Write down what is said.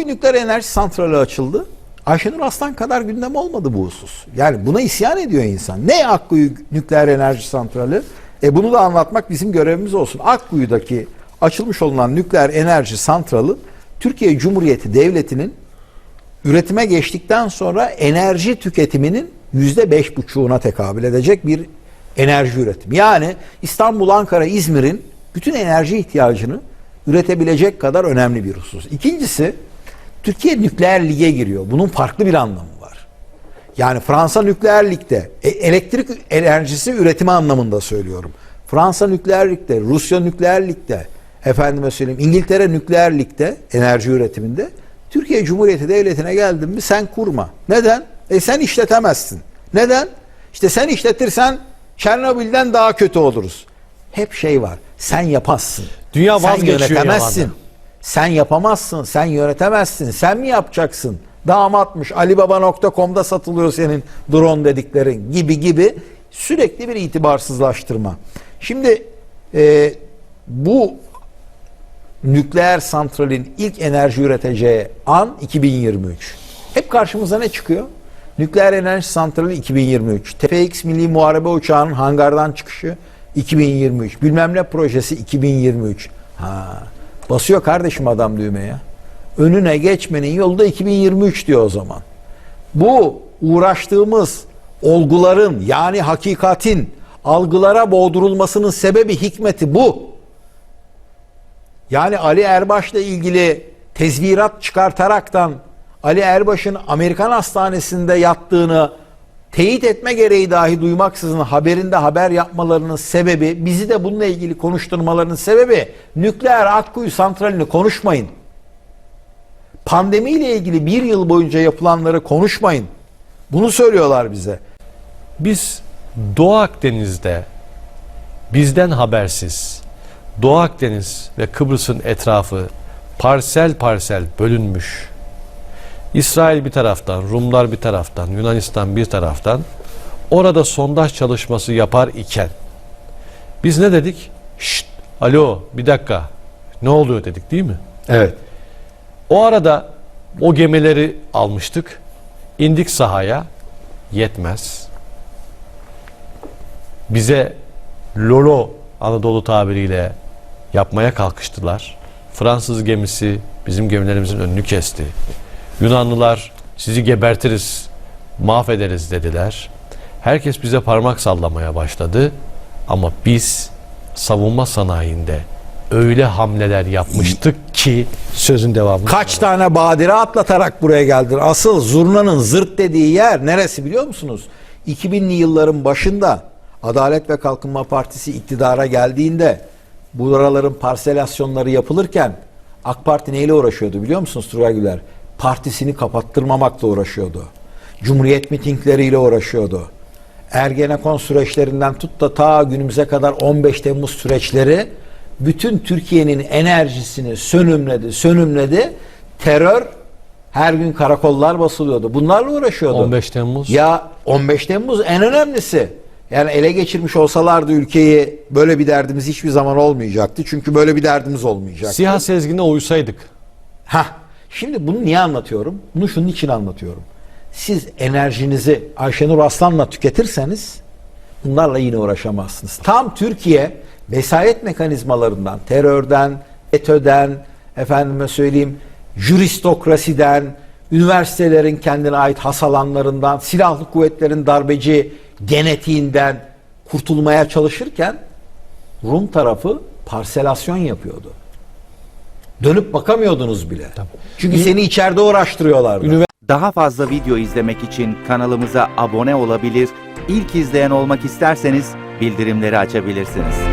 Akkuyu Nükleer Enerji Santrali açıldı. Ayşenur Aslan kadar gündem olmadı bu husus. Yani buna isyan ediyor insan. Ne Akkuyu Nükleer Enerji Santrali? E bunu da anlatmak bizim görevimiz olsun. Akkuyu'daki açılmış olunan nükleer enerji santralı Türkiye Cumhuriyeti Devleti'nin üretime geçtikten sonra enerji tüketiminin yüzde beş buçuğuna tekabül edecek bir enerji üretimi. Yani İstanbul, Ankara, İzmir'in bütün enerji ihtiyacını üretebilecek kadar önemli bir husus. İkincisi Türkiye nükleer lige giriyor. Bunun farklı bir anlamı var. Yani Fransa nükleer ligde e, elektrik enerjisi üretimi anlamında söylüyorum. Fransa nükleer ligde, Rusya nükleer ligde, efendime söyleyeyim İngiltere nükleer ligde enerji üretiminde Türkiye Cumhuriyeti Devleti'ne geldin mi sen kurma. Neden? E sen işletemezsin. Neden? İşte sen işletirsen Çernobil'den daha kötü oluruz. Hep şey var. Sen yapamazsın. Dünya sen yönetemezsin. yalandan. Sen yapamazsın. Sen yönetemezsin. Sen mi yapacaksın? Damatmış. Alibaba.com'da satılıyor senin drone dediklerin gibi gibi sürekli bir itibarsızlaştırma. Şimdi e, bu nükleer santralin ilk enerji üreteceği an 2023. Hep karşımıza ne çıkıyor? Nükleer enerji santrali 2023. TPX Milli Muharebe Uçağı'nın hangardan çıkışı 2023. Bilmem ne projesi 2023. Ha, basıyor kardeşim adam düğmeye. Önüne geçmenin yolu da 2023 diyor o zaman. Bu uğraştığımız olguların yani hakikatin algılara boğdurulmasının sebebi hikmeti bu. Yani Ali Erbaş'la ilgili tezvirat çıkartaraktan Ali Erbaş'ın Amerikan hastanesinde yattığını teyit etme gereği dahi duymaksızın haberinde haber yapmalarının sebebi, bizi de bununla ilgili konuşturmalarının sebebi nükleer Akkuyu santralini konuşmayın. Pandemiyle ilgili bir yıl boyunca yapılanları konuşmayın. Bunu söylüyorlar bize. Biz Doğu Akdeniz'de bizden habersiz Doğu Akdeniz ve Kıbrıs'ın etrafı parsel parsel bölünmüş. İsrail bir taraftan, Rumlar bir taraftan, Yunanistan bir taraftan orada sondaj çalışması yapar iken biz ne dedik? Şşt, alo bir dakika ne oluyor dedik değil mi? Evet. O arada o gemileri almıştık. indik sahaya. Yetmez. Bize Lolo Anadolu tabiriyle yapmaya kalkıştılar. Fransız gemisi bizim gemilerimizin önünü kesti. Yunanlılar sizi gebertiriz, mahvederiz dediler. Herkes bize parmak sallamaya başladı. Ama biz savunma sanayinde öyle hamleler yapmıştık ki sözün devamı. Kaç tane badire atlatarak buraya geldin. Asıl zurnanın zırt dediği yer neresi biliyor musunuz? 2000'li yılların başında Adalet ve Kalkınma Partisi iktidara geldiğinde buraların parselasyonları yapılırken AK Parti neyle uğraşıyordu biliyor musunuz Turgay Güler? Partisini kapattırmamakla uğraşıyordu. Cumhuriyet mitingleriyle uğraşıyordu. Ergenekon süreçlerinden tut da ta günümüze kadar 15 Temmuz süreçleri bütün Türkiye'nin enerjisini sönümledi, sönümledi. Terör her gün karakollar basılıyordu. Bunlarla uğraşıyordu. 15 Temmuz. Ya 15 Temmuz en önemlisi. Yani ele geçirmiş olsalardı ülkeyi böyle bir derdimiz hiçbir zaman olmayacaktı. Çünkü böyle bir derdimiz olmayacaktı. Siyah sezgine uysaydık. Ha. Şimdi bunu niye anlatıyorum? Bunu şunun için anlatıyorum. Siz enerjinizi Ayşenur Aslan'la tüketirseniz bunlarla yine uğraşamazsınız. Tam Türkiye vesayet mekanizmalarından, terörden, FETÖ'den, efendime söyleyeyim, juristokrasiden, üniversitelerin kendine ait has alanlarından, silahlı kuvvetlerin darbeci genetiğinden kurtulmaya çalışırken Rum tarafı parselasyon yapıyordu. Dönüp bakamıyordunuz bile. Çünkü seni içeride uğraştırıyorlardı. Daha fazla video izlemek için kanalımıza abone olabilir, ilk izleyen olmak isterseniz bildirimleri açabilirsiniz.